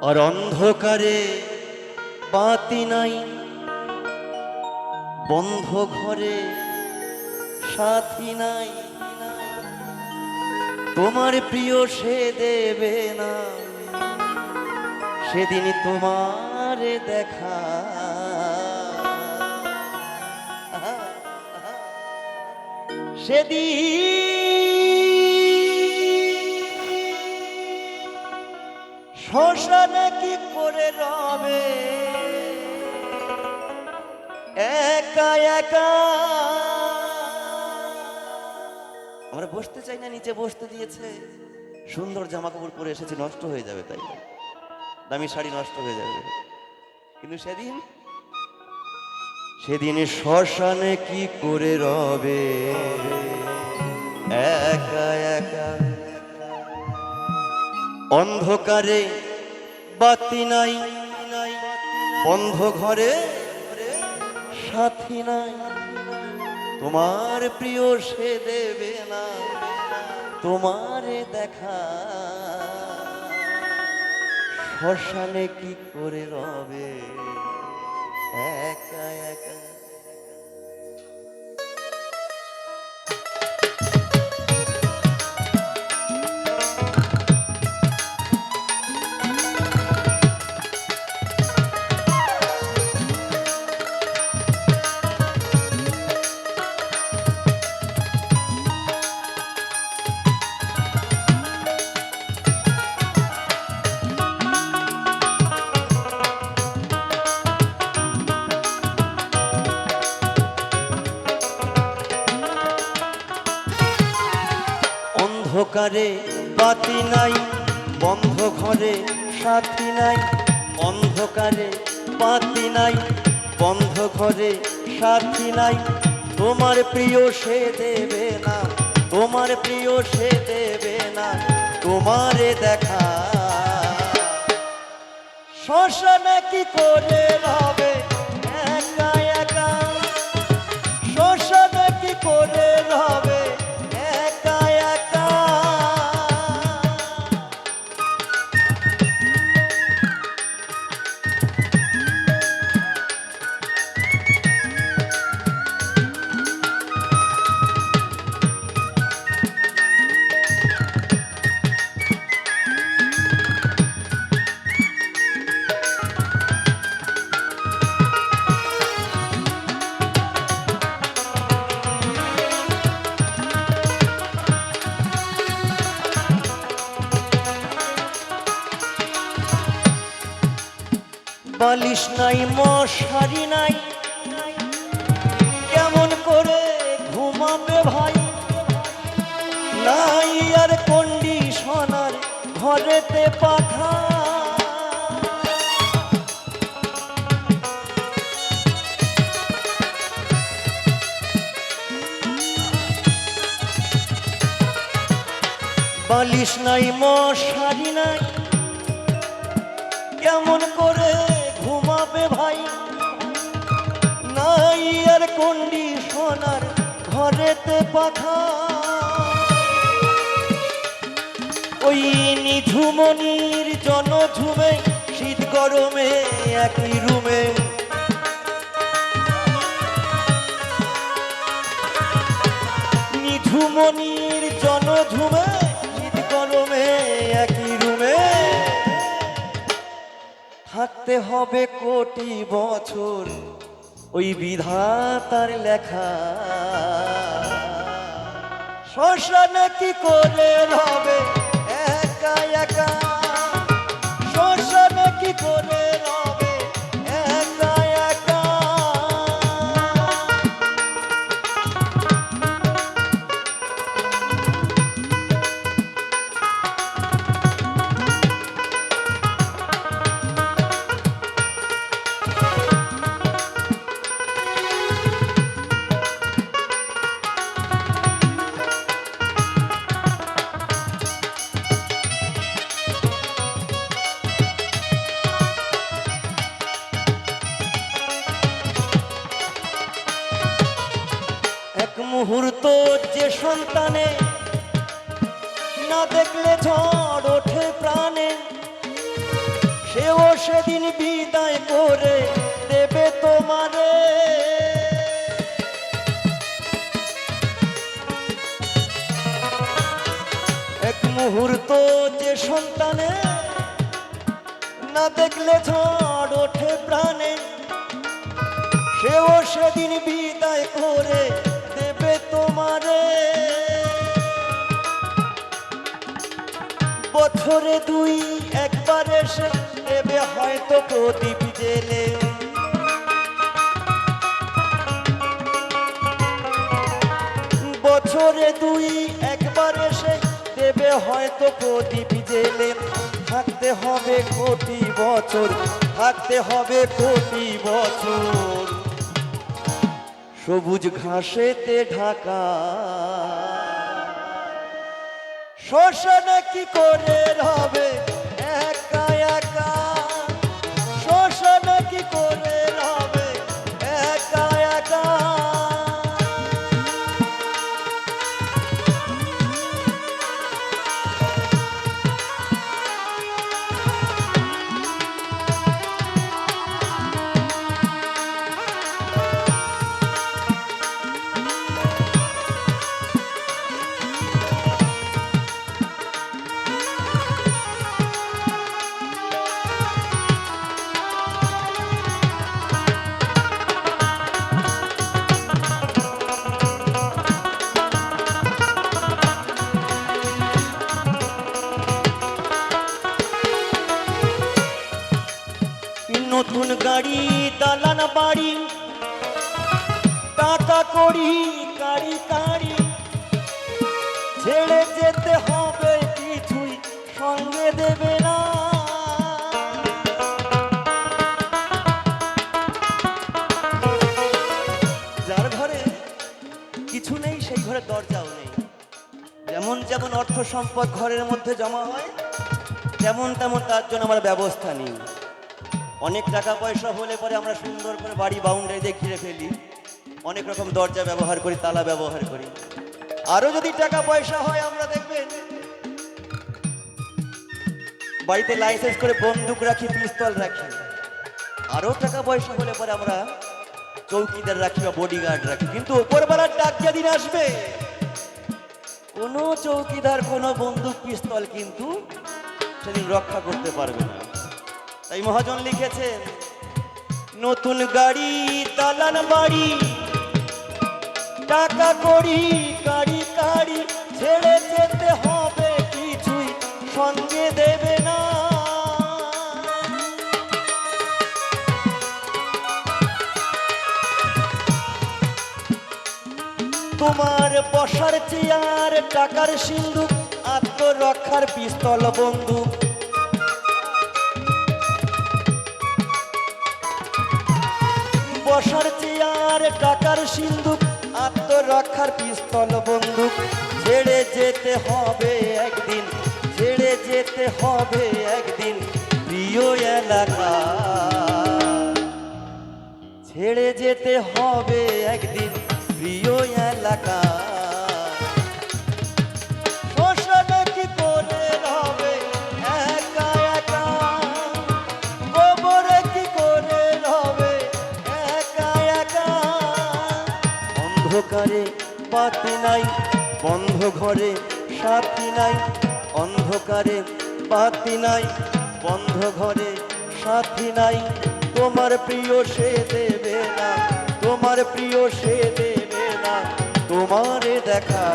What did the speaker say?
আর অন্ধকারে বাতি নাই। বন্ধ ঘরে সাথী নাই। তোমার প্রিয় সে দেবে না। সেদিন তোমার দেখা। সেদিন শ্মশানে কি করে রবে? একা একা। আমরা বসতে চাই না, নিচে বসতে দিয়েছে। সুন্দর জামা কাপড় পরে এসেছি, নষ্ট হয়ে যাবে তাই। দামি শাড়ি নষ্ট হয়ে যাবে। কিন্তু সেদিন সেদিন শ্মশানে কি করে রবে? একা একা। অন্ধকারে বাতি নাই। বন্ধ ঘরে সাথী নাই। তোমার প্রিয় সে দেবে না, তোমারে দেখা। শ্মশানে কি করে রবে? একা একা। অন্ধকারে বাতি নাই, বন্ধ ঘরে সাথী নাই, অন্ধকারে বাতি নাই, বন্ধ ঘরে সাথী নাই। তোমার প্রিয় সে দেবে না, তোমার প্রিয় সে দেবে না, তোমারে দেখা। শ্মশানে কি করে রবে বালিশ নাই মশারি নাই। কেমন করে ঘুমাবে ভাই? নাই আর কন্ডিশনার ঘরেতে পাখা। বালিশ নাই মশারি নাই। কেমন করে ঘুমাবে ভাই। নাই আর কন্ডিশনার ঘরেতে পাখা ওই নিঝুমনির জন ঝুমে শীত গরমে একই রুমে। নিঝুমনির জন ঝুমে শীত গরমে একই থাকতে হবে কোটি বছর। ওই বিধাতার লেখা। শ্মশানে কি করে হবে একা একা মুহূর্ত যে সন্তানে না দেখলে ঝড় ওঠে প্রাণে, সেও সেদিন বিদায় করে দেবে তোমারে। এক মুহূর্ত যে সন্তানে না দেখলে ঝড় ওঠে প্রাণে, সেও সেদিন বছরে দুই একবার এসে নেবে হয়তো প্রদীপ জেলে। বছরে দুই একবার এসে দেবে হয়তো প্রদীপ জেলে। থাকতে হবে কোটি বছর, থাকতে হবে কোটি বছর। সবুজ ঘাসেতে ঢাকা শ্মশানে কি করে রবে টাকা করি গাড়ি গাড়ি ছেড়ে যেতে হবে কিছুই সঙ্গে দেবে না। যার ঘরে কিছু নেই, সেই ঘরে দরজাও নেই। যেমন যেমন অর্থ সম্পদ ঘরের মধ্যে জমা হয়, তেমন তেমন তার জন্য আমরা ব্যবস্থা নেই। অনেক টাকা পয়সা হলে পরে আমরা সুন্দর করে বাড়ি বাউন্ডারি দিয়ে ঘিরে ফেলি। অনেক রকম দরজা ব্যবহার করি, তালা ব্যবহার করি। আরও যদি টাকা পয়সা হয়, আমরা দেখবেন বাড়িতে লাইসেন্স করে বন্দুক রাখি, পিস্তল রাখি। আরও টাকা পয়সা হলে পরে আমরা চৌকিদার রাখি বা বডিগার্ড রাখি। কিন্তু ওপরবেলার ডাক যেদিন আসবে, কোনো চৌকিদার, কোনো বন্দুক, পিস্তল কিন্তু সেদিন রক্ষা করতে পারবে না। তাই মহাজন লিখেছেন, নতুন গাড়ি, দালান বাড়ি টাকা করি, গাড়ি গাড়ি ছেড়ে যেতে হবে কিছুই সঙ্গে দেবে না। তোমার বসার চেয়ার, টাকার সিন্ধুক আত্মরক্ষার পিস্তল বন্দুক। বসার চেয়ার, টাকার সিন্ধুক আত্মরক্ষার পিস্তল বন্দুক। ছেড়ে যেতে হবে একদিন, ছেড়ে যেতে হবে একদিন প্রিয় এলাকা। ছেড়ে যেতে হবে একদিন প্রিয় এলাকা। নাই, বন্ধ ঘরে সাথী নাই, অন্ধকারে বাতি নাই, বন্ধ ঘরে সাথী নাই। তোমার প্রিয় সে দেবে না, তোমার প্রিয় সে দেবে না, তোমারে দেখা